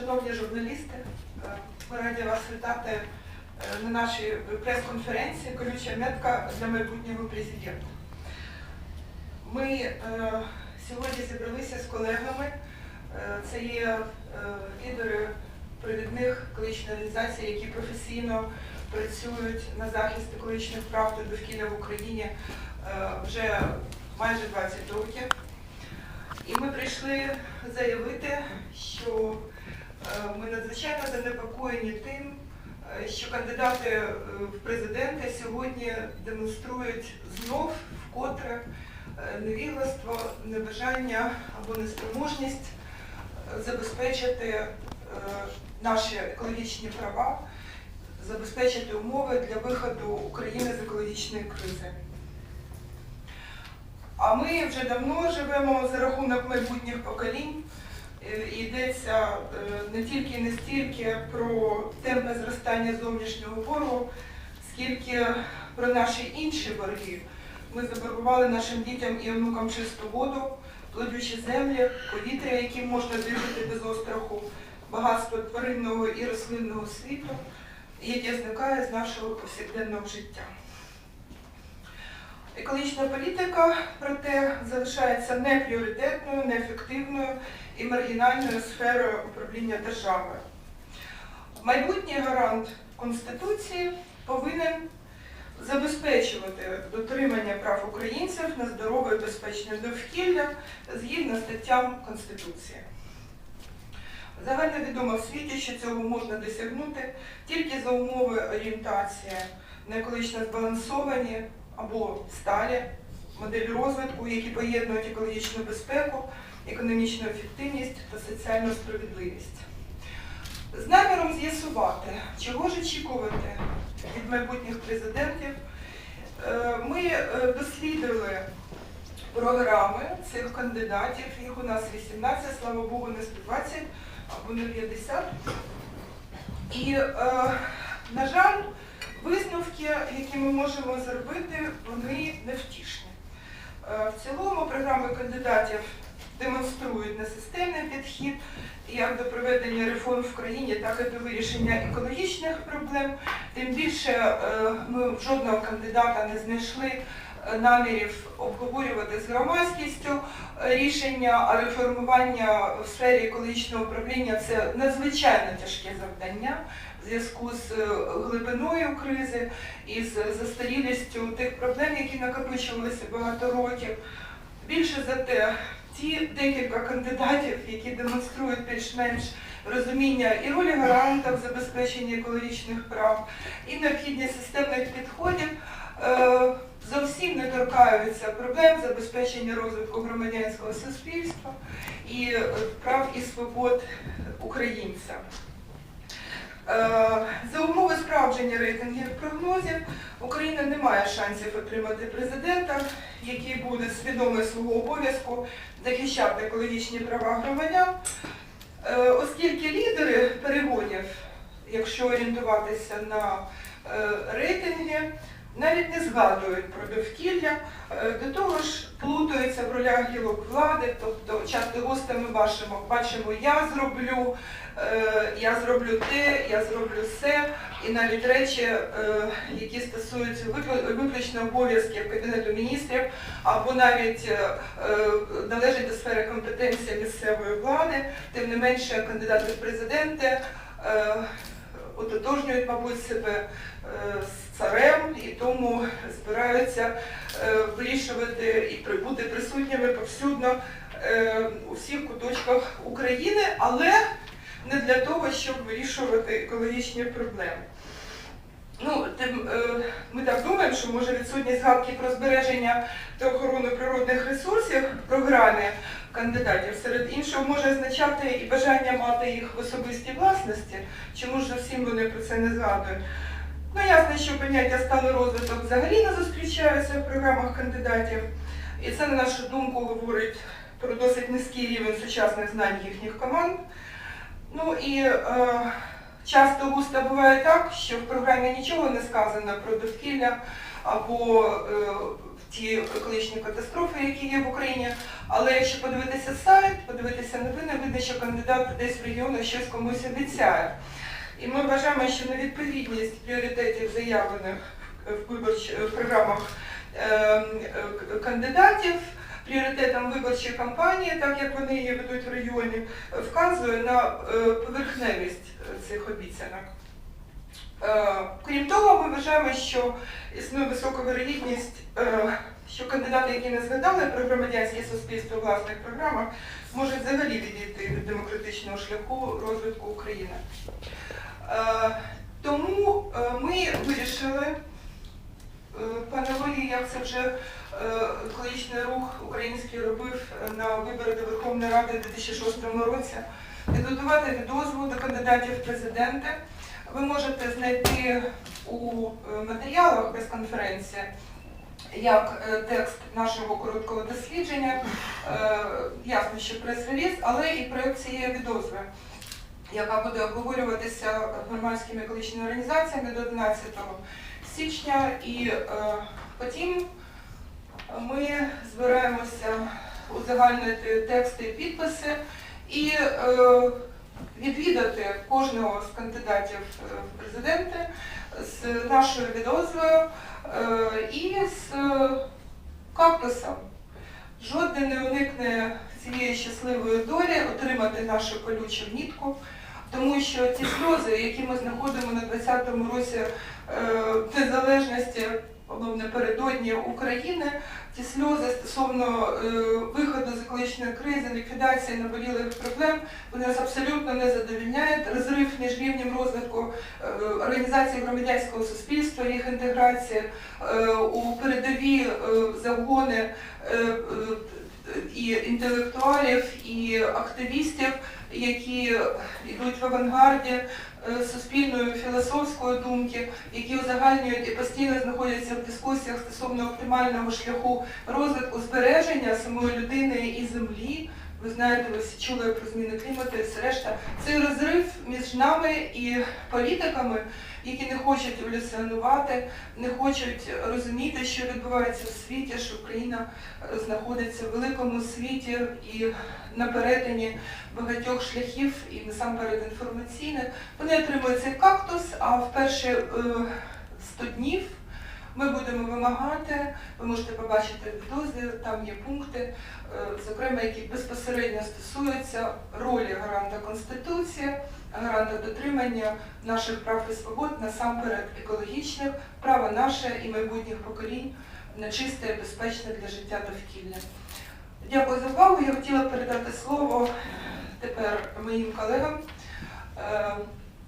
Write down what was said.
Шановні журналісти, е, ми раді вас вітати е, на нашій прес-конференції Колюча метка для майбутнього президента. Ми е, сьогодні зібралися з колегами. Це є лідери провідних екологічних організацій, які професійно працюють на захист екологічних прав та довкілля в Україні вже майже 20 років. І ми прийшли заявити, що ми надзвичайно занепокоєні тим, е, що кандидати е, в президенти сьогодні демонструють знов вкотре е, невігластво, небажання або неспроможність забезпечити наші екологічні права, забезпечити умови для виходу України з екологічної кризи. А ми вже давно живемо за рахунок майбутніх поколінь. Е, Йдеться е, не тільки і не стільки про темпи зростання зовнішнього ворогу, скільки про наші інші борги. Ми заборгували нашим дітям і онукам чисту воду, плодючі землі, повітря, яким можна дихати без остраху, багатство тваринного і рослинного світу, яке зникає з нашого повсякденного життя. Екологічна політика, проте, залишається непріоритетною, неефективною і маргінальною сферою управління державою. Майбутній гарант Конституції повинен забезпечувати дотримання прав українців на здорове і безпечне довкілля згідно статтям Конституції. Загально відомо в світі, що цього можна досягнути тільки за умови орієнтації на екологічно збалансовані або сталі моделі розвитку, які поєднують екологічну безпеку, економічну ефективність та соціальну справедливість. З наміром з'ясувати, чого ж очікувати від майбутніх президентів, е, ми е, дослідили програми цих кандидатів. Їх у нас 18, слава Богу, не 120 або не 50. І, е, на жаль, Висновки, які ми можемо зробити, вони невтішні. Е, В цілому програми кандидатів демонструють несистемний підхід як до проведення реформ в країні, так і до вирішення екологічних проблем. Тим більше е, ми жодного кандидата не знайшли е, намірів обговорювати з громадськістю рішення, а реформування в сфері екологічного управління це надзвичайно тяжке завдання зв'язку з е, глибиною кризи і з застарілістю тих проблем, які накопичувалися багато років. Більше за те, ті декілька кандидатів, які демонструють більш-менш розуміння і ролі гаранта в забезпеченні екологічних прав, і необхідність системних підходів, е, зовсім не торкаються проблем забезпечення розвитку громадянського суспільства і прав і свобод українця. Е, За умови справдження рейтингів прогнозів Україна не має шансів отримати президента, який буде свідомий свого обов'язку захищати екологічні права громадян, Е, оскільки лідери перегонів, якщо орієнтуватися на е, рейтинги, навіть не згадують про довкілля, е, до того ж плутаються в ролях гілок влади, тобто часто гостями бачимо, бачимо я зроблю, е, я зроблю те, я зроблю все, і навіть речі, е, які стосуються виключно обов'язків Кабінету міністрів, або навіть належать до сфери компетенції місцевої влади, тим не менше кандидати в президенти ототожнюють, мабуть, себе е, з царем і тому збираються е, вирішувати і при- бути присутніми повсюдно е, у всіх куточках України, але не для того, щоб вирішувати екологічні проблеми. Ну, тим, ми так думаємо, що може відсутність згадки про збереження та охорону природних ресурсів в програмі кандидатів серед іншого може означати і бажання мати їх в особистій власності, чому ж зовсім вони про це не згадують. Ну, ясно, що поняття сталий розвиток взагалі не зустрічаються в програмах кандидатів, і це, на нашу думку, говорить про досить низький рівень сучасних знань їхніх команд. Ну і е, часто густо буває так, що в програмі нічого не сказано про довкілля або е, ті екологічні катастрофи, які є в Україні. Але якщо подивитися сайт, подивитися новини, видно, що кандидат десь в регіонах щось комусь обіцяє. І ми вважаємо, що невідповідність пріоритетів заявлених в виборч- в програмах е, кандидатів пріоритетам виборчої кампанії, так як вони її ведуть в регіоні, вказує на е, поверхневість е, цих обіцянок. Е, Крім того, ми вважаємо, що існує висока вирогідність, е, що кандидати, які не згадали про громадянське суспільство в власних програмах, можуть взагалі відійти від демократичного шляху розвитку України. Е, Тому ми вирішили, пане Лолі, як це вже екологічний рух український робив на вибори до Верховної Ради у 2006 році, підготувати відозву до кандидатів в президенти. Ви можете знайти у е, матеріалах прес-конференції як е, текст нашого короткого дослідження, е, ясно, що прес-реліз, але і проект цієї відозви, яка буде обговорюватися громадськими екологічними організаціями до 11 січня. І потім ми збираємося узагальнити тексти і підписи і відвідати кожного з кандидатів е, в президенти з нашою відозвою е, і з е, кактусом. Жоден не уникне цієї щасливої долі отримати нашу колючу нітку, тому що ті сльози, які ми знаходимо на 20-му році незалежності, напередодні України, ті сльози стосовно е, виходу з екологічної кризи, ліквідації наболілих проблем, вони нас абсолютно не задовільняють. Розрив між рівнем розвитку е, організації громадянського суспільства, їх інтеграції е, у передові е, загони е, е, і інтелектуалів, і активістів, які йдуть в авангарді суспільної філософської думки, які узагальнюють і постійно знаходяться в дискусіях стосовно оптимального шляху розвитку збереження самої людини і землі. Ви знаєте, ви всі чули про зміни клімату і все решта. Цей розрив між нами і політиками, які не хочуть еволюціонувати, не хочуть розуміти, що відбувається в світі, що Україна е, знаходиться в великому світі і на перетині багатьох шляхів, і насамперед інформаційних. Вони отримують цей кактус, а в перші е, 100 днів ми будемо вимагати, ви можете побачити в дозі, там є пункти, е, зокрема, які безпосередньо стосуються ролі гаранта Конституції, гаранта дотримання наших прав і свобод, насамперед екологічних, права наше і майбутніх поколінь на чисте і безпечне для життя довкілля. Дякую за увагу. Я хотіла передати слово тепер моїм колегам,